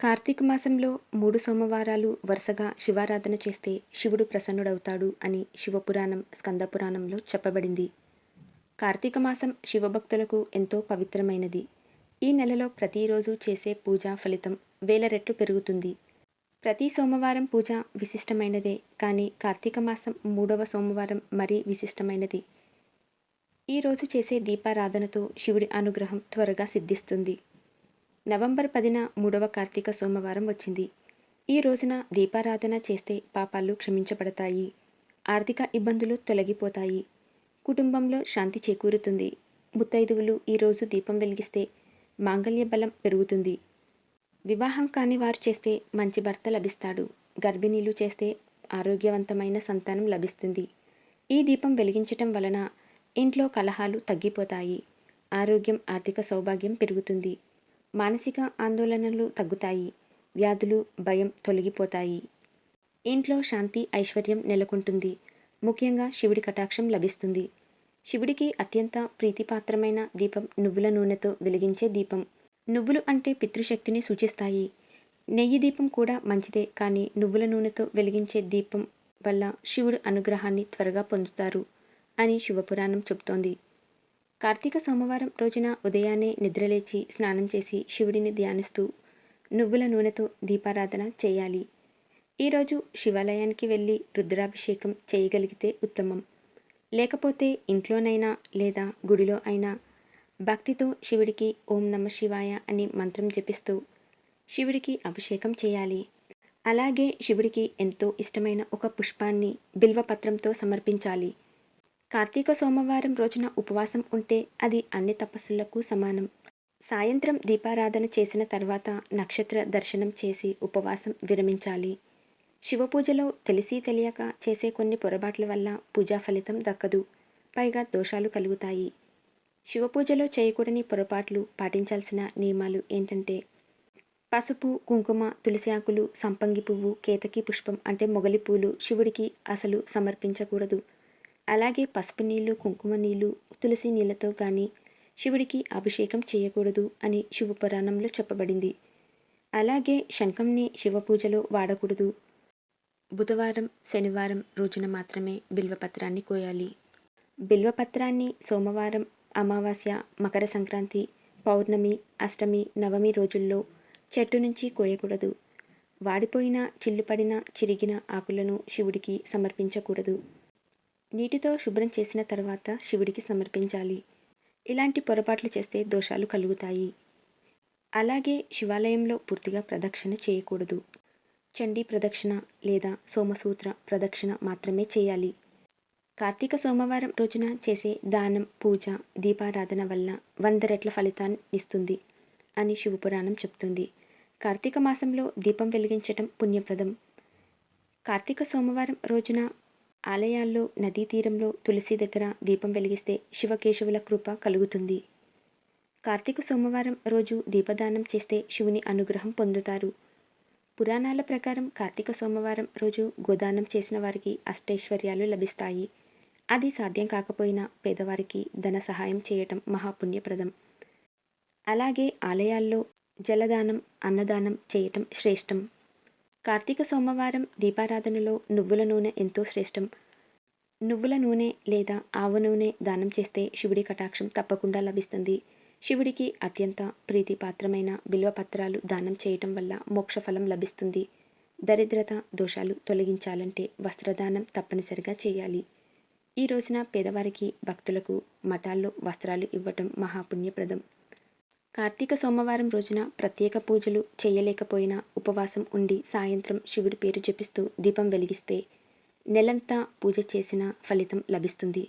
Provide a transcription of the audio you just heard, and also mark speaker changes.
Speaker 1: కార్తీక మాసంలో మూడు సోమవారాలు వరుసగా శివారాధన చేస్తే శివుడు ప్రసన్నుడవుతాడు అని శివపురాణం స్కందపురాణంలో చెప్పబడింది. కార్తీక మాసం శివభక్తులకు ఎంతో పవిత్రమైనది. ఈ నెలలో ప్రతిరోజు చేసే పూజ ఫలితం వేల రెట్లు పెరుగుతుంది. ప్రతి సోమవారం పూజ విశిష్టమైనదే కానీ కార్తీక మాసం మూడవ సోమవారం మరీ విశిష్టమైనది. ఈరోజు చేసే దీపారాధనతో శివుడి అనుగ్రహం త్వరగా సిద్ధిస్తుంది. నవంబర్ పదిన మూడవ కార్తీక సోమవారం వచ్చింది. ఈ రోజున దీపారాధన చేస్తే పాపాలు క్షమించబడతాయి. ఆర్థిక ఇబ్బందులు తొలగిపోతాయి. కుటుంబంలో శాంతి చేకూరుతుంది. ముత్తైదువులు ఈరోజు దీపం వెలిగిస్తే మాంగళ్య బలం పెరుగుతుంది. వివాహం కాని వారు చేస్తే మంచి భర్త లభిస్తాడు. గర్భిణీలు చేస్తే ఆరోగ్యవంతమైన సంతానం లభిస్తుంది. ఈ దీపం వెలిగించటం వలన ఇంట్లో కలహాలు తగ్గిపోతాయి. ఆరోగ్యం ఆర్థిక సౌభాగ్యం పెరుగుతుంది. మానసిక ఆందోళనలు తగ్గుతాయి వ్యాధులు భయం తొలగిపోతాయి. ఇంట్లో శాంతి ఐశ్వర్యం నెలకొంటుంది. ముఖ్యంగా శివుడి కటాక్షం లభిస్తుంది. శివుడికి అత్యంత ప్రీతిపాత్రమైన దీపం నువ్వుల నూనెతో వెలిగించే దీపం. నువ్వులు అంటే పితృశక్తిని సూచిస్తాయి. నెయ్యి దీపం కూడా మంచిదే కానీ నువ్వుల నూనెతో వెలిగించే దీపం వల్ల శివుడు అనుగ్రహాన్ని త్వరగా పొందుతారు అని శివపురాణం చెబుతోంది. కార్తీక సోమవారం రోజున ఉదయాన్నే నిద్రలేచి స్నానం చేసి శివుడిని ధ్యానిస్తూ నువ్వుల నూనెతో దీపారాధన చేయాలి. ఈరోజు శివాలయానికి వెళ్ళి రుద్రాభిషేకం చేయగలిగితే ఉత్తమం. లేకపోతే ఇంట్లోనైనా లేదా గుడిలో అయినా భక్తితో శివుడికి ఓం నమ శివాయ అని మంత్రం జపిస్తూ శివుడికి అభిషేకం చేయాలి. అలాగే శివుడికి ఎంతో ఇష్టమైన ఒక పుష్పాన్ని బిల్వపత్రంతో సమర్పించాలి. కార్తీక సోమవారం రోజున ఉపవాసం ఉంటే అది అన్ని తపస్సులకు సమానం. సాయంత్రం దీపారాధన చేసిన తర్వాత నక్షత్ర దర్శనం చేసి ఉపవాసం విరమించాలి. శివపూజలో తెలిసి తెలియక చేసే కొన్ని పొరపాట్ల వల్ల పూజా ఫలితం దక్కదు. పైగా దోషాలు కలుగుతాయి. శివపూజలో చేయకూడని పొరపాట్లు పాటించాల్సిన నియమాలు ఏంటంటే పసుపు కుంకుమ తులసి ఆకులు సంపంగి పువ్వు కేతకి పుష్పం అంటే మొగలి పూలు శివుడికి అసలు సమర్పించకూడదు. అలాగే పసుపు నీళ్ళు కుంకుమ నీళ్ళు తులసి నీళ్ళతో కానీ శివుడికి అభిషేకం చేయకూడదు అని శివపురాణంలో చెప్పబడింది. అలాగే శంఖంని శివపూజలో వాడకూడదు. బుధవారం శనివారం రోజున మాత్రమే బిల్వపత్రాన్ని కోయాలి. బిల్వపత్రాన్ని సోమవారం అమావాస్య మకర సంక్రాంతి పౌర్ణమి అష్టమి నవమి రోజుల్లో చెట్టు నుంచి కోయకూడదు. వాడిపోయిన చిల్లుపడిన చిరిగిన ఆకులను శివుడికి సమర్పించకూడదు. నీటితో శుభ్రం చేసిన తర్వాత శివుడికి సమర్పించాలి. ఇలాంటి పొరపాట్లు చేస్తే దోషాలు కలుగుతాయి. అలాగే శివాలయంలో పూర్తిగా ప్రదక్షిణ చేయకూడదు. చండీ ప్రదక్షిణ లేదా సోమసూత్ర ప్రదక్షిణ మాత్రమే చేయాలి. కార్తీక సోమవారం రోజున చేసే దానం పూజ దీపారాధన వల్ల వంద రెట్ల ఫలితాన్ని ఇస్తుంది అని శివపురాణం చెప్తుంది. కార్తీక మాసంలో దీపం వెలిగించటం పుణ్యప్రదం. కార్తీక సోమవారం రోజున ఆలయాల్లో నదీ తీరంలో తులసి దగ్గర దీపం వెలిగిస్తే శివకేశవుల కృప కలుగుతుంది. కార్తీక సోమవారం రోజు దీపదానం చేస్తే శివుని అనుగ్రహం పొందుతారు. పురాణాల ప్రకారం కార్తీక సోమవారం రోజు గోదానం చేసిన వారికి అష్టైశ్వర్యాలు లభిస్తాయి. అది సాధ్యం కాకపోయినా పేదవారికి ధన సహాయం చేయటం మహాపుణ్యప్రదం. అలాగే ఆలయాల్లో జలదానం అన్నదానం చేయటం శ్రేష్టం. కార్తీక సోమవారం దీపారాధనలో నువ్వుల నూనె ఎంతో శ్రేష్టం. నువ్వుల నూనె లేదా ఆవు నూనె దానం చేస్తే శివుడి కటాక్షం తప్పకుండా లభిస్తుంది. శివుడికి అత్యంత ప్రీతిపాత్రమైన బిల్వపత్రాలు దానం చేయటం వల్ల మోక్షఫలం లభిస్తుంది. దరిద్రత దోషాలు తొలగించాలంటే వస్త్రదానం తప్పనిసరిగా చేయాలి. ఈ రోజున పేదవారికి భక్తులకు మఠాల్లో వస్త్రాలు ఇవ్వటం మహాపుణ్యప్రదం. కార్తీక సోమవారం రోజున ప్రత్యేక పూజలు చేయలేకపోయినా ఉపవాసం ఉండి సాయంత్రం శివుడి పేరు జపిస్తూ దీపం వెలిగిస్తే నెలంతా పూజ చేసిన ఫలితం లభిస్తుంది.